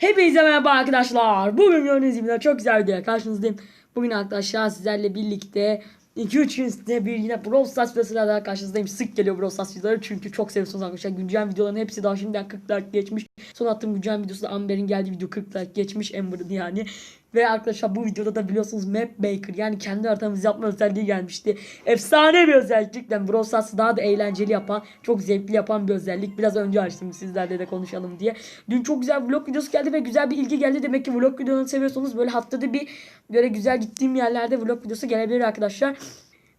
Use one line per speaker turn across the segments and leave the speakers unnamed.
Hepinize merhaba arkadaşlar. Bugün gördüğünüz gibi çok güzel bir video karşınızdayım. Bugün arkadaşlar sizlerle birlikte 2-3 gün üstünde bir yine Brawl Stars videosuyla daha karşınızdayım. Sık geliyor Brawl Stars videoları çünkü çok seviyorsunuz arkadaşlar. Güncel videoların hepsi daha şimdiden 40 like geçmiş. Son attığım güncel videosu da Amber'in geldiği video 40 like geçmiş. Amber'ın yani. Ve arkadaşlar bu videoda da biliyorsunuz Map Maker yani kendi haritamızı yapma özelliği gelmişti. Efsane bir özellik. Cidden Brawl Stars'ı daha da eğlenceli yapan, çok zevkli yapan bir özellik. Biraz önce açtım sizlerle de konuşalım diye. Dün çok güzel vlog videosu geldi ve güzel bir ilgi geldi. Demek ki vlog videolarını seviyorsanız böyle haftada bir böyle güzel gittiğim yerlerde vlog videosu gelebilir arkadaşlar.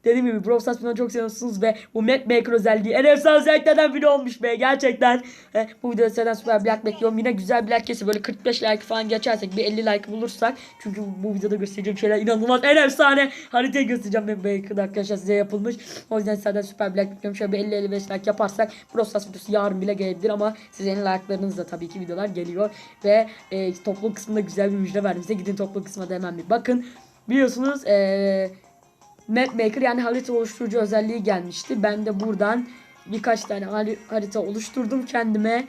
Dediğim gibi Brawl Stars videoları çok seviyorsunuz ve bu Map Maker özelliği en efsane özelliklerden biri olmuş be gerçekten. E, bu videoda sizden süper bir like bekliyorum. Yine güzel bir like kesi böyle 45 like falan geçersek bir 50 like bulursak. Çünkü bu videoda göstereceğim şeyler inanılmaz en efsane haritayı göstereceğim Map Maker'da arkadaşlar size yapılmış. O yüzden sizden süper bir like bekliyorum. Şöyle bir 50-55 like yaparsak Brawl Stars videosu yarın bile gelebilir ama sizin like'larınızla tabii ki videolar geliyor. Ve e, topluluk kısmında güzel bir müjde verdim size. Gidin topluluk kısmına da hemen bir bakın. Biliyorsunuz eee Map Maker yani harita oluşturucu özelliği gelmişti. Ben de buradan birkaç tane hari- harita oluşturdum kendime.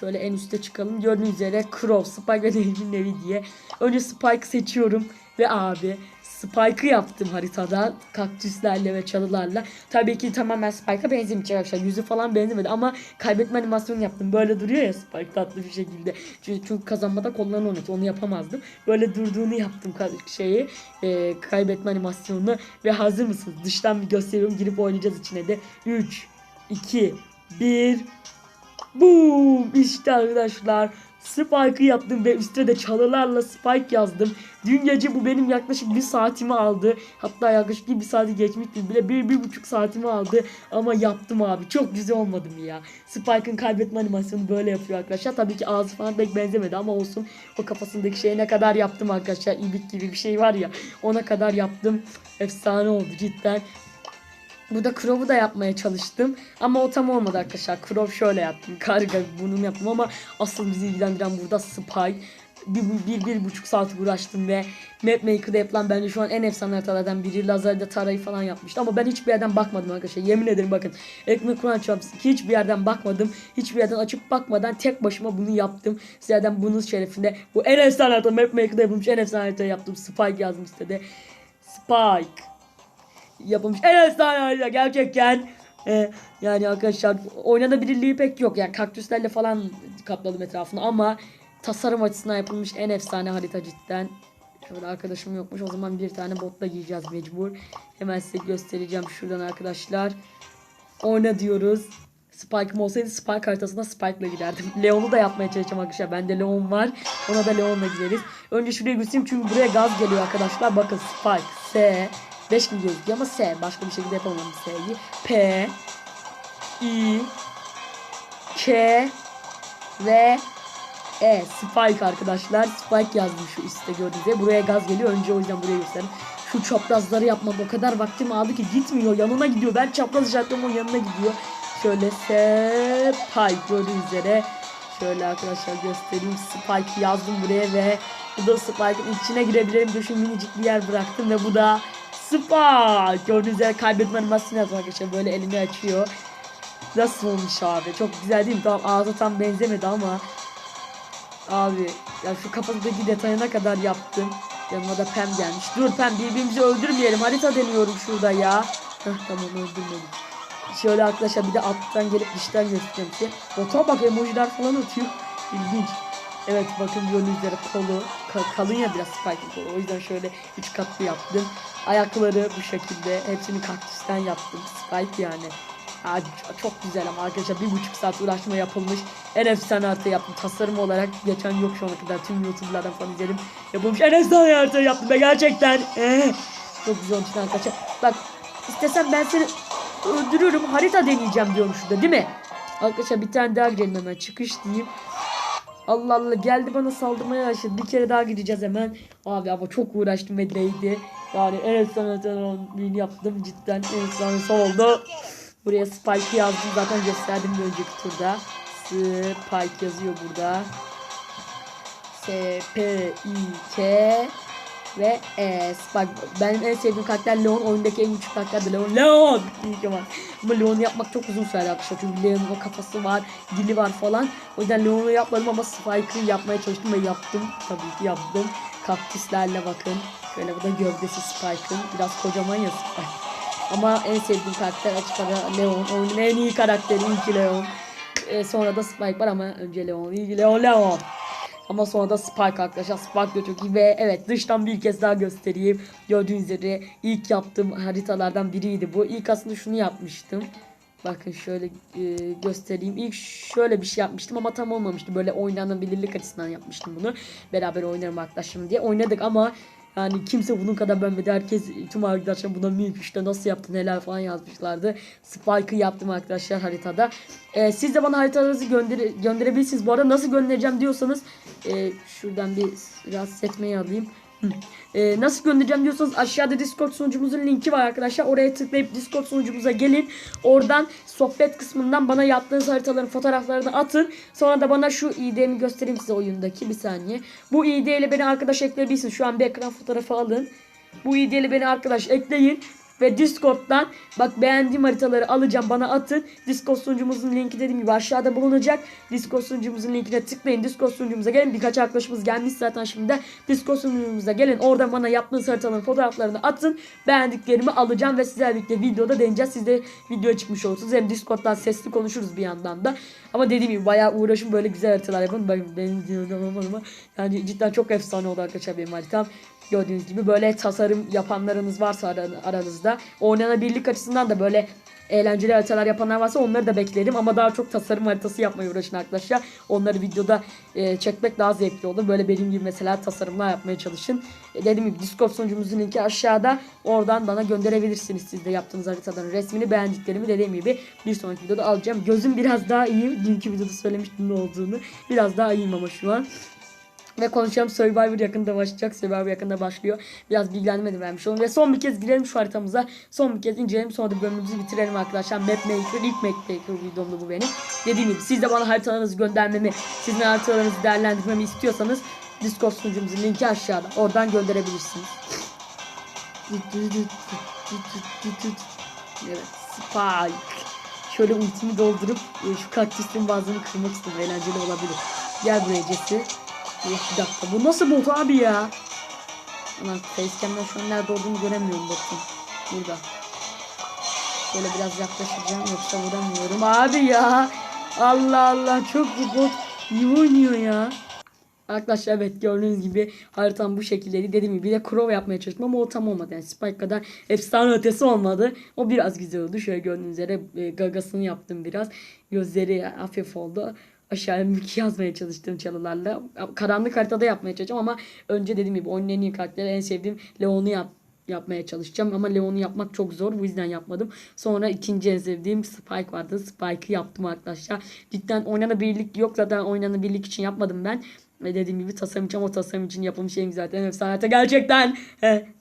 Şöyle en üste çıkalım. Gördüğünüz üzere Crow, Spike ve Dave'in evi diye. Önce Spike seçiyorum ve abi Spike'ı yaptım haritada kaktüslerle ve çalılarla. Tabii ki tamamen Spike'a benzemeyecek arkadaşlar. Yüzü falan benzemedi ama kaybetme animasyonu yaptım. Böyle duruyor ya Spike tatlı bir şekilde. Çünkü, çünkü kazanmada kollarını oynatıyor. Onu yapamazdım. Böyle durduğunu yaptım şeyi. e, kaybetme animasyonunu. Ve hazır mısınız? Dıştan bir gösteriyorum. Girip oynayacağız içine de. 3, 2, 1 Boom! İşte arkadaşlar Spike'ı yaptım ve üstte de çalılarla Spike yazdım. Dün gece bu benim yaklaşık bir saatimi aldı. Hatta yaklaşık bir saati geçmişti bile. Bir, bir buçuk saatimi aldı. Ama yaptım abi. Çok güzel olmadı mı ya? Spike'ın kaybetme animasyonu böyle yapıyor arkadaşlar. Tabii ki ağzı falan pek benzemedi ama olsun. O kafasındaki şeye ne kadar yaptım arkadaşlar. İbik gibi bir şey var ya. Ona kadar yaptım. Efsane oldu cidden. Burada Crow'u da yapmaya çalıştım. Ama o tam olmadı arkadaşlar. Crow şöyle yaptım. Karga bunu yaptım ama asıl bizi ilgilendiren burada Spy. Bir, bir, bir buçuk saat uğraştım ve Mapmaker'da yapılan bence şu an en efsane haritalardan biri. Lazer'de tarayı falan yapmıştı ama ben hiçbir yerden bakmadım arkadaşlar. Yemin ederim bakın. Ekmek Kur'an ki hiçbir yerden bakmadım. Hiçbir yerden açıp bakmadan tek başıma bunu yaptım. Sizlerden bunun şerefinde bu en efsane harita Mapmaker'da yapılmış en efsane harita yaptım. Spike yazdım sitede. Spike yapılmış en efsane gerçekten. Ee, yani arkadaşlar oynanabilirliği pek yok. Yani kaktüslerle falan kapladım etrafını ama tasarım açısından yapılmış en efsane harita cidden. Şöyle arkadaşım yokmuş. O zaman bir tane botla giyeceğiz mecbur. Hemen size göstereceğim şuradan arkadaşlar. Oyna diyoruz. Spike'ım olsaydı Spike haritasında Spike'la giderdim. Leon'u da yapmaya çalışacağım arkadaşlar. Bende Leon var. Ona da Leon'la gideriz. Önce şuraya göstereyim çünkü buraya gaz geliyor arkadaşlar. Bakın Spike, S, 5 gibi gözüküyor ama S. Başka bir şekilde yapamam S'yi. P, I, K ve E. Spike arkadaşlar. Spike yazdım şu üstte gördüğünüz gibi. Buraya gaz geliyor. Önce o yüzden buraya gösterdim. Şu çaprazları yapmak o kadar vaktim aldı ki gitmiyor. Yanına gidiyor. Ben çapraz işaretliyorum o yanına gidiyor. Şöyle Spike gördüğünüz üzere. Şöyle arkadaşlar göstereyim. Spike yazdım buraya ve bu da Spike'ın içine girebilirim. Düşün minicik bir yer bıraktım ve bu da Spike. Gördüğünüz üzere kaybetme animasyonu yazdım arkadaşlar. Böyle elini açıyor. Nasıl olmuş abi? Çok güzel değil mi? Tamam ağzı tam benzemedi ama Abi ya şu kafasındaki detayına kadar yaptım. Yanıma da Pem gelmiş. Dur Pem birbirimizi öldürmeyelim. Harita deniyorum şurada ya. Heh, tamam öldürmedim. Şöyle arkadaşlar bir de alttan gelip dıştan göstereceğim size. Bota bak emojiler falan atıyor. İlginç. Evet bakın gördüğünüz üzere kolu ka- kalın ya biraz Spike'ın kolu. O yüzden şöyle 3 katlı yaptım. Ayakları bu şekilde. Hepsini kaktüsten yaptım. Spike yani. Aa, çok güzel ama arkadaşlar bir buçuk saat uğraşma yapılmış. En efsane harita yaptım. Tasarım olarak geçen yok şu ana kadar. Tüm YouTube'lardan falan izledim. Yapılmış en efsane harita yaptım ve gerçekten. eh, çok güzel olmuş arkadaşlar. Bak istesem ben seni öldürürüm. Harita deneyeceğim diyorum şurada değil mi? Arkadaşlar bir tane daha girelim hemen. Çıkış diyeyim. Allah Allah geldi bana saldırmaya başladı. Bir kere daha gideceğiz hemen. Abi ama çok uğraştım ve değdi. Yani en efsane yaptım cidden en efsanesi oldu. Buraya Spike yazdım zaten gösterdim bir önceki turda. Spike yazıyor burada. S P I K Ve eee bak benim en sevdiğim karakter Leon. Oyundaki en güçlü karakter de Leon. Leon! İyi var. Ama Leon'u yapmak çok uzun sürer arkadaşlar. Çünkü Leon'un kafası var, dili var falan. O yüzden Leon'u yapmadım ama Spike'ı yapmaya çalıştım ve yaptım. Tabii ki yaptım. Kaktüslerle bakın. Şöyle bu da gövdesi Spike'ın. Biraz kocaman ya Spike. Ama en sevdiğim karakter açık ara Leon. Oyunun en iyi karakteri iyi ki Leon. Ee, sonra da Spike var ama önce Leon. İyi ki Leon Leon. Ama sonra da Spike arkadaşlar. Spike de çok ve evet dıştan bir kez daha göstereyim. Gördüğünüz üzere ilk yaptığım haritalardan biriydi bu. İlk aslında şunu yapmıştım. Bakın şöyle e, göstereyim. İlk şöyle bir şey yapmıştım ama tam olmamıştı. Böyle oynanabilirlik açısından yapmıştım bunu. Beraber oynarım arkadaşlarım diye. Oynadık ama yani kimse bunun kadar beğenmedi. Herkes tüm arkadaşlar buna miyim işte nasıl yaptın neler falan yazmışlardı. Spike'ı yaptım arkadaşlar haritada. Ee, siz de bana haritalarınızı gönder gönderebilirsiniz. Bu arada nasıl göndereceğim diyorsanız e, şuradan bir rahatsız etmeyi alayım. Ee, nasıl göndereceğim diyorsanız aşağıda Discord sunucumuzun linki var arkadaşlar. Oraya tıklayıp Discord sunucumuza gelin. Oradan sohbet kısmından bana yaptığınız haritaların fotoğraflarını atın. Sonra da bana şu ID'mi göstereyim size oyundaki bir saniye. Bu ID ile beni arkadaş ekleyebilirsiniz. Şu an bir ekran fotoğrafı alın. Bu ID ile beni arkadaş ekleyin. Ve Discord'dan bak beğendiğim haritaları alacağım bana atın. Discord sunucumuzun linki dediğim gibi aşağıda bulunacak. Discord sunucumuzun linkine tıklayın. Discord sunucumuza gelin. Birkaç arkadaşımız gelmiş zaten şimdi. Discord sunucumuza gelin. Oradan bana yaptığınız haritaların fotoğraflarını atın. Beğendiklerimi alacağım ve sizlerle birlikte videoda deneyeceğiz. Siz de videoya çıkmış olursunuz. Hem Discord'dan sesli konuşuruz bir yandan da. Ama dediğim gibi bayağı uğraşın böyle güzel haritalar yapın. Ben, benim ama yani cidden çok efsane oldu arkadaşlar benim haritam. Gördüğünüz gibi böyle tasarım yapanlarınız varsa ara- aranızda oynanabilirlik açısından da böyle eğlenceli haritalar yapanlar varsa onları da beklerim ama daha çok tasarım haritası yapmaya uğraşın arkadaşlar. Onları videoda e, çekmek daha zevkli olur. Böyle benim gibi mesela tasarımlar yapmaya çalışın. E, dediğim gibi Discord sunucumuzun linki aşağıda. Oradan bana gönderebilirsiniz siz de yaptığınız haritaların resmini beğendiklerimi dediğim gibi bir sonraki videoda alacağım. Gözüm biraz daha iyi. Dünkü videoda söylemiştim ne olduğunu. Biraz daha iyiyim ama şu an. Ve konuşacağım Survivor yakında başlayacak. Survivor yakında başlıyor. Biraz bilgilendirme vermiş olalım. Ve son bir kez girelim şu haritamıza. Son bir kez inceleyelim. Sonra da bölümümüzü bitirelim arkadaşlar. Mapmaker ilk Mapmaker videomda bu benim. Dediğim gibi siz de bana haritalarınızı göndermemi, sizin haritalarınızı değerlendirmemi istiyorsanız Discord sunucumuzun linki aşağıda. Oradan gönderebilirsiniz. Evet Spike. Şöyle ultimi doldurup e, şu kaktüsün bazılarını kırmak istedim. Eğlenceli olabilir. Gel buraya Jesse. Bir dakika. Bu nasıl bot abi ya? Ulan facecam'dan şu an nerede olduğunu göremiyorum botun. Burada. Böyle biraz yaklaşacağım yoksa vuramıyorum. Abi ya. Allah Allah çok bu bot iyi oynuyor ya. Arkadaşlar evet gördüğünüz gibi haritam bu şekildeydi. Dediğim gibi bir de crow yapmaya çalıştım ama o tam olmadı. Yani Spike kadar efsane ötesi olmadı. O biraz güzel oldu. Şöyle gördüğünüz üzere e, gagasını yaptım biraz. Gözleri hafif oldu. Aşağıya mülki yazmaya çalıştım çalılarla. Karanlık haritada yapmaya çalışacağım ama önce dediğim gibi oyunun en iyi karakteri en sevdiğim Leon'u yap yapmaya çalışacağım ama Leon'u yapmak çok zor bu yüzden yapmadım. Sonra ikinci en sevdiğim Spike vardı. Spike'ı yaptım arkadaşlar. Cidden oynanabilirlik yok zaten oynanabilirlik için yapmadım ben. Ve dediğim gibi tasarım için o tasarım için yapılmış en güzel en efsane harita gerçekten.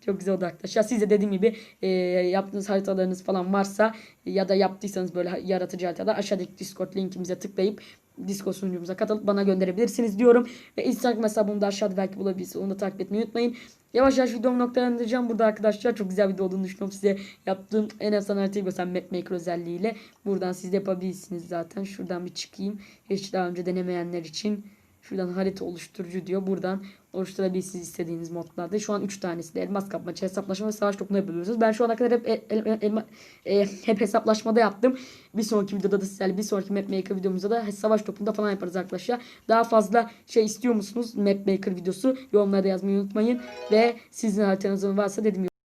Çok güzel oldu arkadaşlar. Siz de dediğim gibi e, yaptığınız haritalarınız falan varsa ya da yaptıysanız böyle yaratıcı haritalar aşağıdaki Discord linkimize tıklayıp Discord sunucumuza katılıp bana gönderebilirsiniz diyorum. Ve Instagram hesabımı da aşağıda belki bulabilirsiniz. Onu da takip etmeyi unutmayın. Yavaş yavaş videomu noktalandıracağım. Burada arkadaşlar çok güzel video olduğunu düşünüyorum. Size yaptığım en efsane haritayı gösteren Mapmaker özelliğiyle. Buradan siz de yapabilirsiniz zaten. Şuradan bir çıkayım. Hiç daha önce denemeyenler için. Şuradan harita oluşturucu diyor. Buradan oluşturabilirsiniz istediğiniz modlarda. Şu an 3 tanesi de elmas kapmaca, hesaplaşma ve savaş topunu yapabiliyorsunuz. Ben şu ana kadar hep el- el- elma- e, hep hesaplaşmada yaptım. Bir sonraki videoda da sizlerle bir sonraki Mapmaker videomuzda da savaş topunda falan yaparız arkadaşlar. Daha fazla şey istiyor musunuz Mapmaker videosu? Yorumlarda yazmayı unutmayın. Ve sizin haritanız varsa dediğim gibi